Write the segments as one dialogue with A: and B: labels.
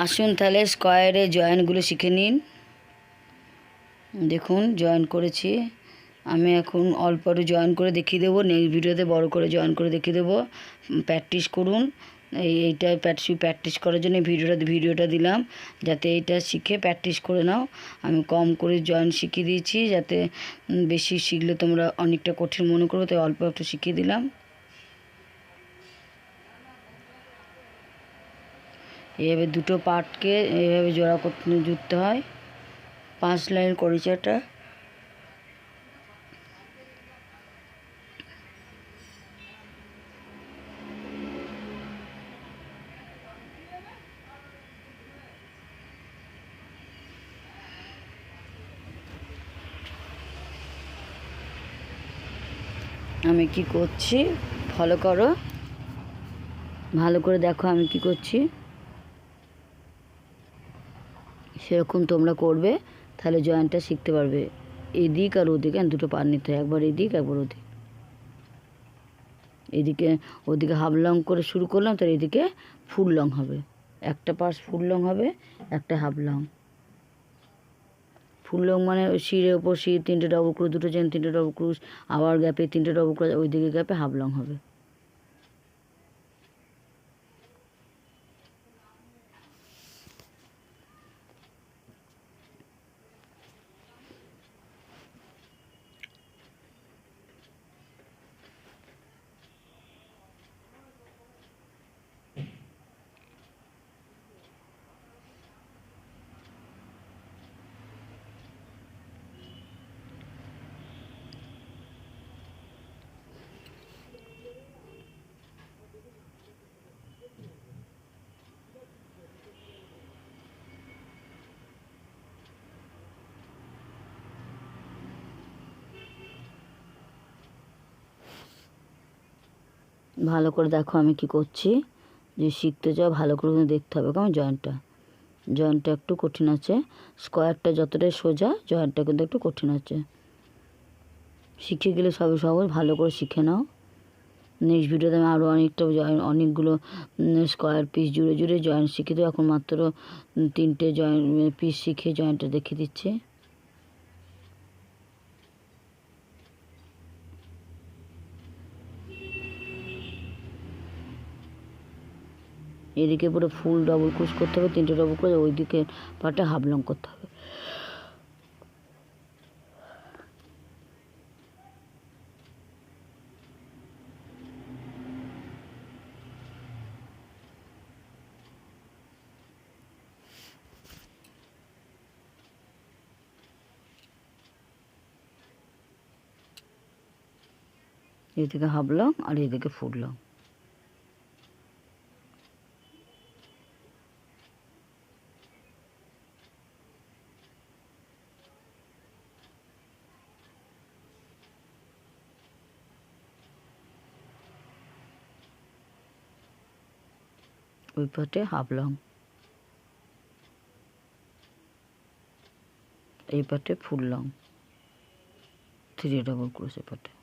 A: আসুন তাহলে স্কোয়ারে জয়েন্টগুলো শিখে নিন। দেখুন, জয়েন করেছি। আমি এখন অল্প একটু জয়েন করে দেখিয়ে দেবো। নেক্সট ভিডিওতে বড় করে জয়েন করে দেখিয়ে দেবো। প্র্যাকটিস করুন। এই, এইটা প্র্যাকটিস প্র্যাকটিস করার জন্য ভিডিওটা ভিডিওটা দিলাম। যাতে এইটা শিখে প্র্যাকটিস করে নাও। আমি কম করে জয়েন শিখিয়ে দিয়েছি। যাতে বেশি শিখলে তোমরা অনেকটা কঠিন মনে করো, তাই অল্প একটু শিখিয়ে দিলাম। এইভাবে দুটো পার্টকে এভাবে জোড়া করতে জুড়তে হয়। পাঁচ লাইন করেছি একটা আমি কি করছি? ফলো করো। ভালো করে দেখো আমি কি করছি। সেরকম তোমরা করবে, তাহলে জয়েন্টটা শিখতে পারবে। এদিক আর ওদিকে আর দুটো পার নিতে হয়। একবার এদিক, একবার ওদিক। এদিকে, ওদিকে হাফ লং করে শুরু করলাম তার এদিকে ফুল লং হবে। একটা পাশ ফুল লং হবে, একটা হাফ লং ফুল লং মানে শিরের ওপর শির, তিনটে ডবল ক্রুশ দুটো চেন তিনটে ডবল ক্রুশ আবার গ্যাপে তিনটে ডবল ক্রুশ ওই দিকে গ্যাপে হাফ লং হবে। ভালো করে দেখো আমি কি করছি। যে শিখতে যাও, ভালো করে কিন্তু দেখতে হবে। কেমন? জয়েন্টটা। জয়েন্টটা একটু কঠিন আছে। স্কোয়ারটা যতটাই সোজা, জয়েন্টটা কিন্তু একটু কঠিন আছে। শিখে গেলে সবে সহজ, ভালো করে শিখে নাও। নেক্সট ভিডিওতে আমি আরও অনেকটা জয়েন অনেকগুলো স্কোয়ার পিস জুড়ে জুড়ে জয়েন্ট শিখে দেবো। এখন মাত্র তিনটে জয়েন্ট পিস শিখে জয়েন্টটা দেখিয়ে দিচ্ছি। এদিকে পুরো ফুল ডবল ক্রুশ করতে হবে, তিনটে ডবল ক্রুশ ওইদিকে পাটা হাফ লং করতে হবে। এদিকে হাফ লং আর এদিকে ফুল লং ওই পাটে হাফ লং এই পাটে full long three double crochet পাটে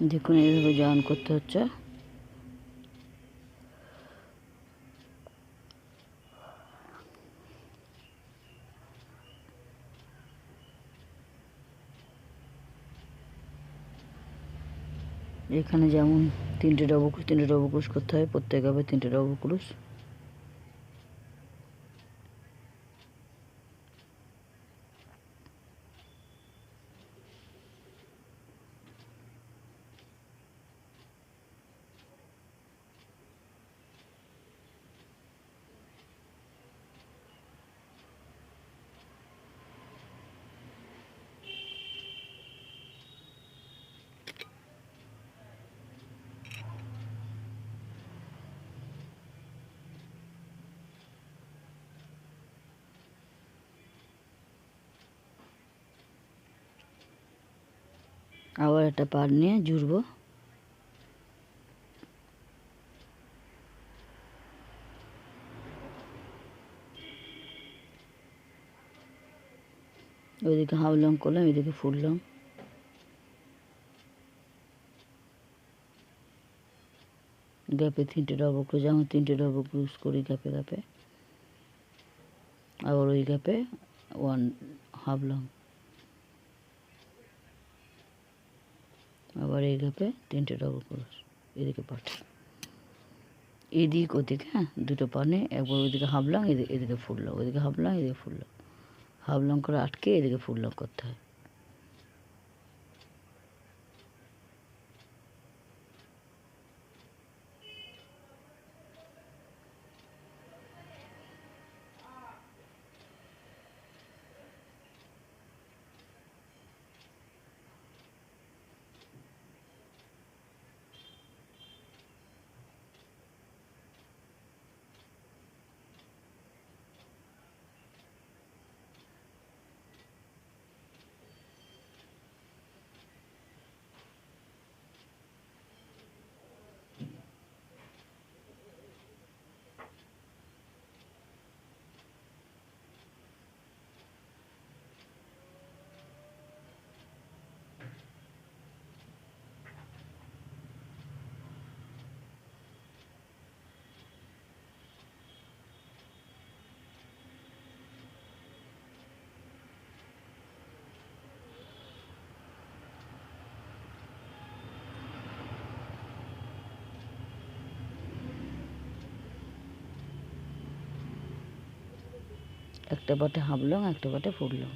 A: দেখুন এইভাবে জয়েন করতে হচ্ছে। এখানে যেমন তিনটে ডবল ক্রুশ তিনটে ডবল ক্রুশ করতে হয়, প্রত্যেক হবে তিনটে ডবল ক্রুশ আবার একটা পার নিয়ে জুড়বো। ওইদিকে হাফ লং করলাম, এদিকে ফুল লং গ্যাপে তিনটে ডবল ক্রুজ যেমন তিনটে ডবল ক্রুজ করি গ্যাপে গ্যাপে। আবার ওই গ্যাপে ওয়ান হাফ লং আবার এই গ্যাপে তিনটে ডবল ক্রস এদিকে পাঠ এদিক ওদিক হ্যাঁ দুটো পানে, একবার ওইদিকে হাফ এদিকে এদিকে ফুললাম, ওইদিকে হাফ এদিকে ফুললাম। লং লং করে আটকে এদিকে ফুললাম করতে হয়। একটা বটে হাফ লং একটা বটে ফুল লং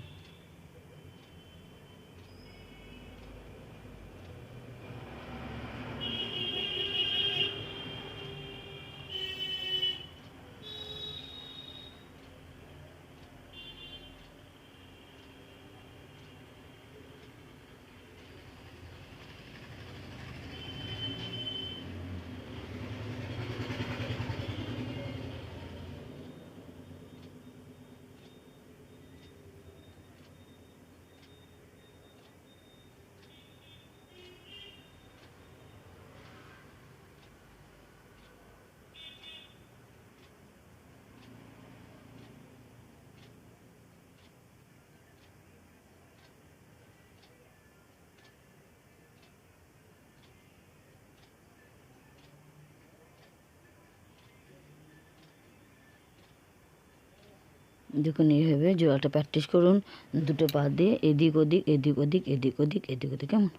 A: দেখুন, এইভাবে জোড়াটা প্র্যাকটিস করুন। দুটো পা দিয়ে এদিক ওদিক এদিক ওদিক এদিক ওদিক এদিক ওদিক, কেমন?